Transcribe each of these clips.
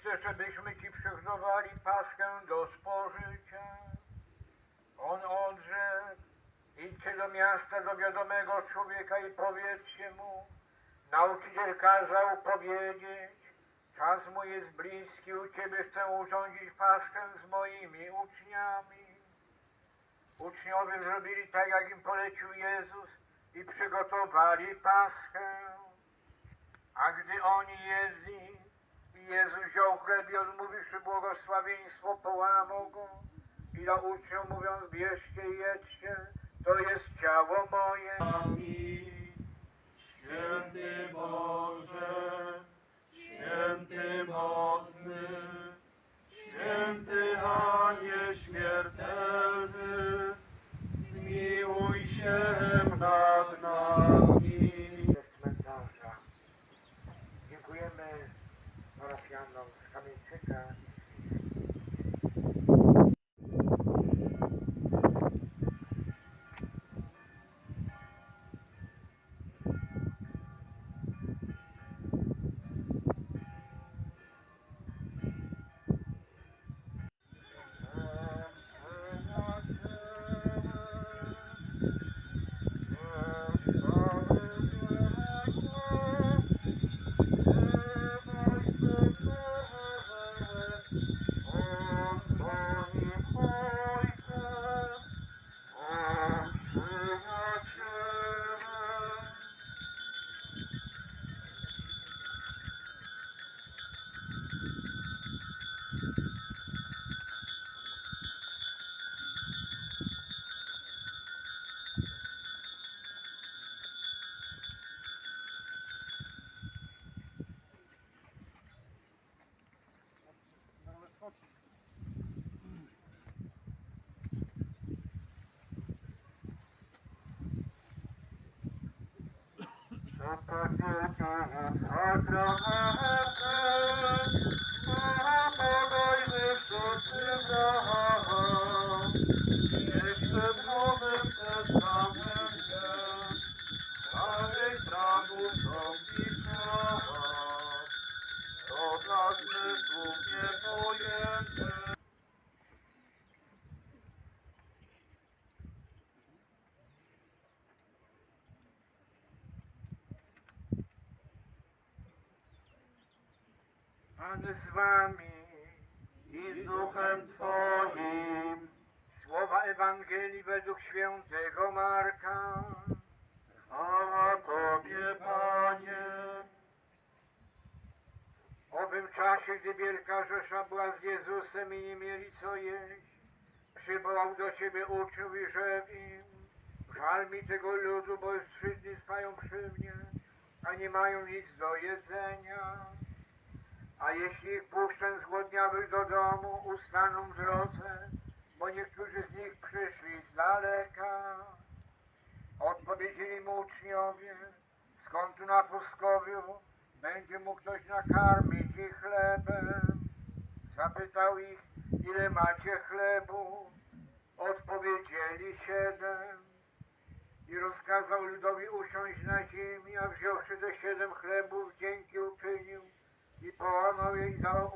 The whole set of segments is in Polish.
Chcesz, żebyśmy Ci przygotowali paskę do spożycia? On odrzekł, idźcie do miasta, do wiadomego człowieka i powiedzcie mu, nauczyciel kazał powiedzieć, czas mój jest bliski, u Ciebie chcę urządzić paskę z moimi uczniami. Uczniowie zrobili tak, jak im polecił Jezus i przygotowali paschę. A gdy oni jedli, Jezus wziął chleb i odmówiwszy błogosławieństwo, połamał go i uczniów mówiąc, bierzcie i jedźcie, to jest ciało moje. Święty Boże, święty mocny, święty a nieśmiertelny, zmiłuj się nad nami. Jeszcze w Nowym Testamencie starych Pan z wami i z duchem Twoim. słowa Ewangelii według świętego Marka. Chwała Tobie, Panie. W owym czasie, gdy wielka rzesza była z Jezusem i nie mieli co jeść, przywołał do siebie uczniów i rzekł im, żal mi tego ludu, bo już trzy dni spają przy mnie, a nie mają nic do jedzenia. Jeśli ich puszczę zgłodniałych do domu, ustaną w drodze, bo niektórzy z nich przyszli z daleka. Odpowiedzieli mu uczniowie, skąd tu na pustkowiu będzie mógł ktoś nakarmić ich chlebem? Zapytał ich, ile macie chlebu? Odpowiedzieli siedem. I rozkazał ludowi usiąść na ziemi, a wziąwszy te siedem chlebów, dzięki uczynił i je i dał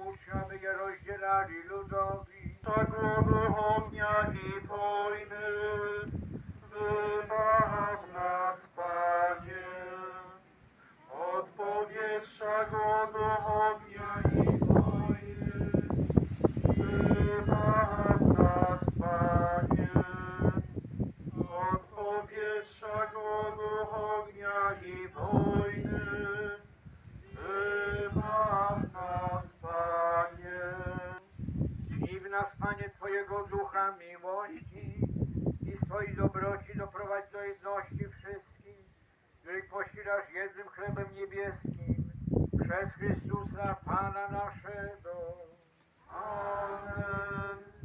je rozdzielali ludowi. Zagłodu ognia i wojny, wybaw nas, Panie. Od powietrza głodu ognia i wojny, wybaw nas, Panie. Od powietrza głodu ognia i wojny, nas, Panie, Twojego ducha miłości i swojej dobroci doprowadź do jedności wszystkich, których posilasz jednym chlebem niebieskim przez Chrystusa Pana naszego. Amen.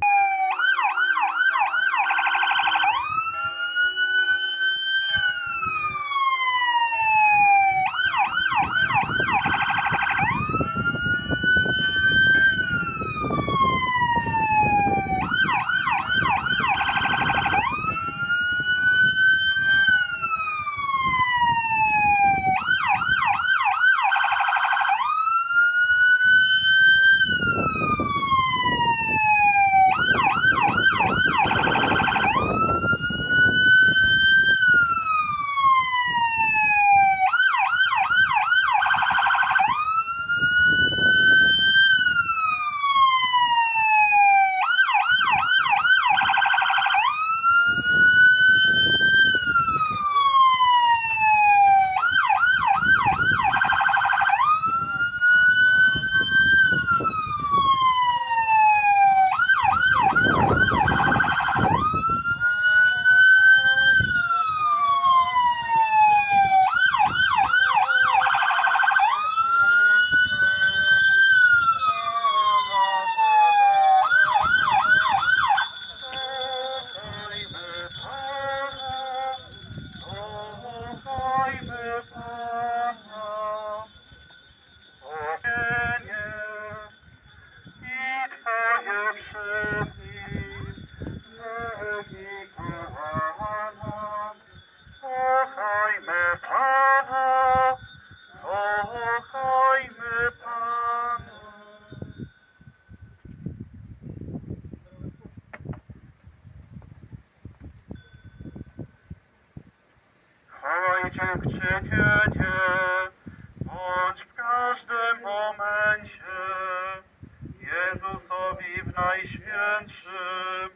Jezusowi w Najświętszym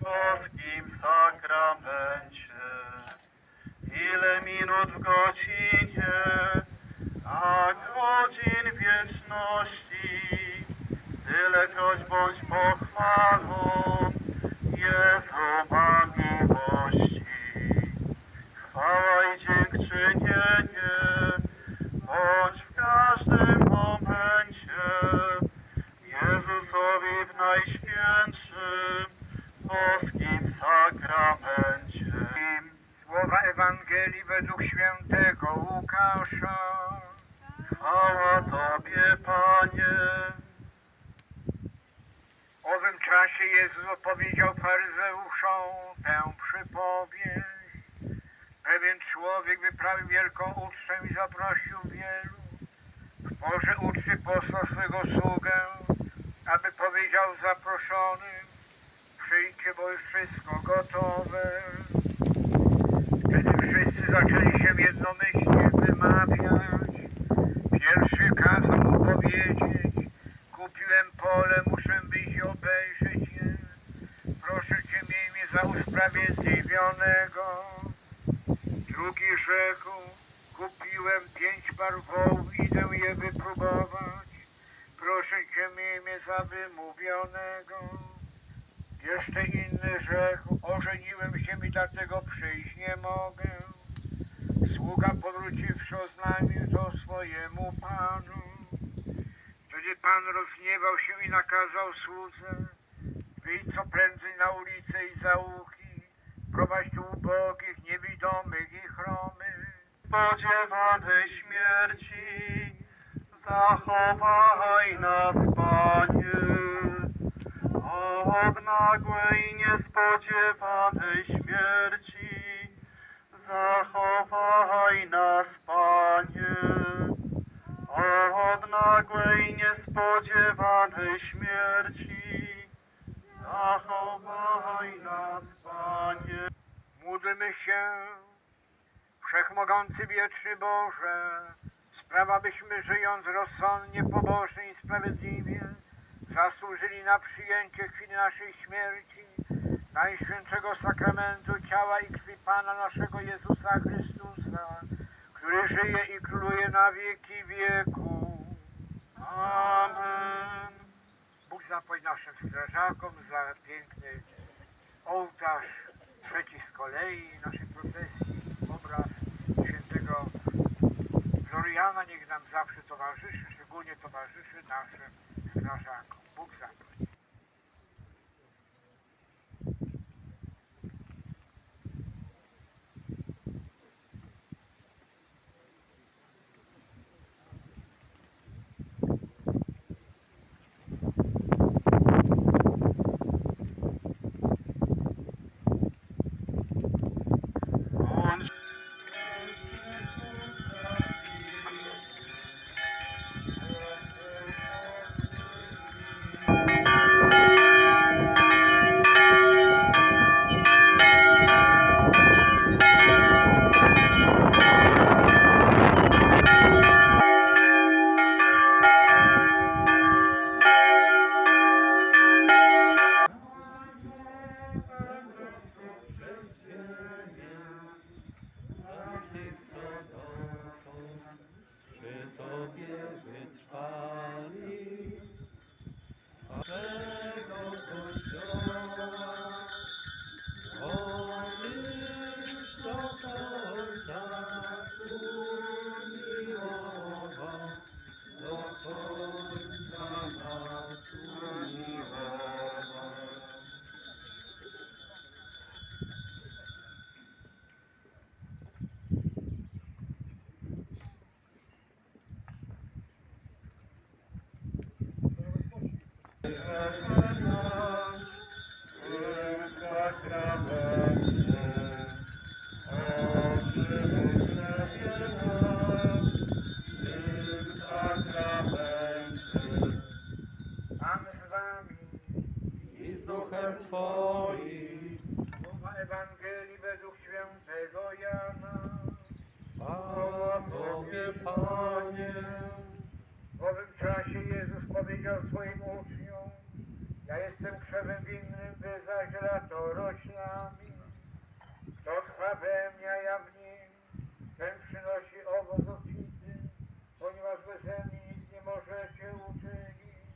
boskim sakramencie. Ile minut w godzinie, a godzin wieczności, tylekroć bądź pochwalą Jezu ma miłości. Chwała i dziękczynienie, bądź w każdym momencie Jezusowi w Najświętszym boskim sakramencie. Słowa Ewangelii według świętego Łukasza. Chwała Tobie, Panie. W owym czasie Jezus opowiedział faryzeuszom tę przypowieść. Pewien człowiek wyprawił wielką ucztę i zaprosił wielu. W porze uczty posłał swego sługę, aby powiedział zaproszonym, przyjdźcie, bo już wszystko gotowe. Wtedy wszyscy zaczęli się jednomyślnie wymawiać. Pierwszy kazał mu powiedzieć, kupiłem pole, muszę wyjść i obejrzeć je. Proszę Cię, miej mnie za usprawiedliwionego. Drugi rzekł, kupiłem pięć par wołów, idę je wypróbować. Za wymówionego. Jeszcze inny rzekł, ożeniłem się i dlatego przyjść nie mogę. Sługa powróciwszy oznajmił to swojemu panu. Wtedy pan rozgniewał się i nakazał słudze, wyjdź co prędzej na ulicę i zaułki, prowadź tu ubogich, niewidomych i chromych. niespodziewanej śmierci. Zachowaj nas, Panie, od nagłej niespodziewanej śmierci. Zachowaj nas, Panie, od nagłej niespodziewanej śmierci. Zachowaj nas, Panie. Módlmy się, Wszechmogący Wieczny Boże, sprawa byśmy żyjąc rozsądnie, pobożnie i sprawiedliwie, zasłużyli na przyjęcie chwili naszej śmierci, Najświętszego Sakramentu ciała i krwi Pana naszego Jezusa Chrystusa, który żyje i króluje na wieki wieku. Amen. Bóg zapłać naszym strażakom za piękny ołtarz, trzeci z kolei naszej procesji, obraz świętego Floriana niech nam zawsze towarzyszy, szczególnie towarzyszy naszym strażakom. Bóg zapłać. Pan krzewem winnym, wy zaś latoroślami. Kto trwa we mnie, ja w nim, ten przynosi owoc obfity, ponieważ beze mnie nic nie możecie uczynić.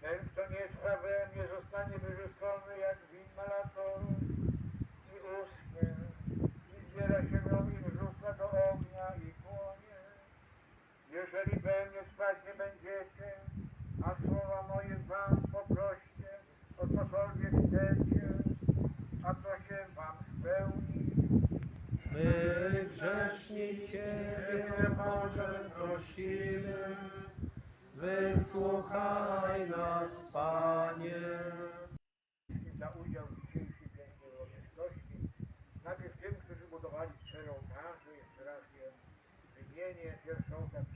Ten, kto nie trwa we mnie, zostanie wyrzucony jak winna latorość i uschnie, i zbiera się ją i wrzuca do ognia i płonie. Jeżeli we mnie trwać nie będziecie, a słowa moje wam poproście, o cokolwiek chcecie, a to się wam spełni. My grzeszni Ciebie, Boże, prosimy, wysłuchaj nas, Panie. Za udział w dzisiejszej pięknej uroczystości. Najpierw tym, którzy budowali cztery ołtarze, jeszcze raz je wymienię. Pierwszy ołtarz